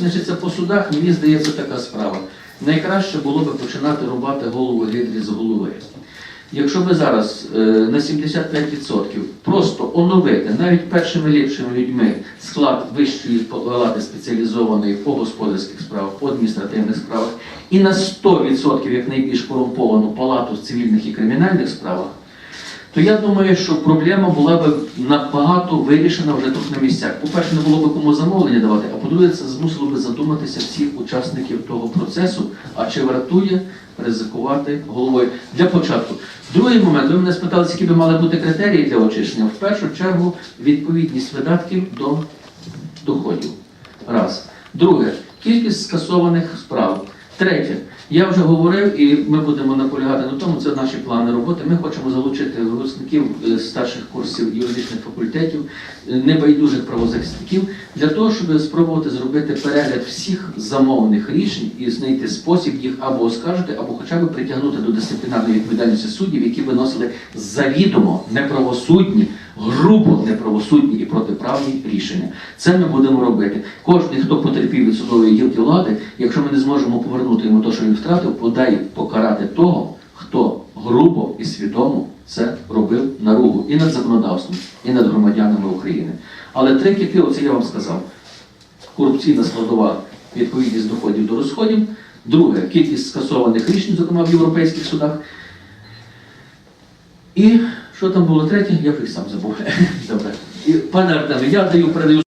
значиться, по судах, мені здається, така справа. Найкраще було би починати рубати голову гидрі з голови. Якщо ви зараз е, на 75% просто оновити навіть першими ліпшими людьми склад вищої палати спеціалізованої по господарських справах, по адміністративних справах, і на 100% як найбільш корумповану палату з цивільних і кримінальних справах, то я думаю, що проблема була б набагато вирішена вже тут на місцях. По-перше, не було б кому замовлення давати, а по-друге, це змусило б задуматися всіх учасників того процесу, а чи вартує ризикувати головою. Для початку. Другий момент, ви мене спитали, які би мали бути критерії для очищення. В першу чергу, відповідність видатків до доходів. Раз. Друге, кількість скасованих справ. Третє, я вже говорив, і ми будемо наполягати на тому, це наші плани роботи. Ми хочемо залучити випускників е, старших курсів юридичних факультетів, е, небайдужих правозахисників, для того, щоб спробувати зробити перегляд всіх замовних рішень і знайти спосіб їх або оскаржити, або хоча б притягнути до дисциплінарної відповідальності суддів, які виносили завідомо неправосудні, грубо неправосудні і протиправні рішення. Це ми будемо робити. Кожен, хто потерпів від судової гілки влади, якщо ми не зможемо повернути йому те, що він втратив, подай покарати того, хто грубо і свідомо це робив наругу і над законодавством, і над громадянами України. Але три кіти, оце я вам сказав. Корупційна складова відповідність доходів до розходів. Друге, кількість скасованих рішень, зокрема в європейських судах. І що там було третє, я вже сам забув. Добре. І, пане Артеме, я даю передаю.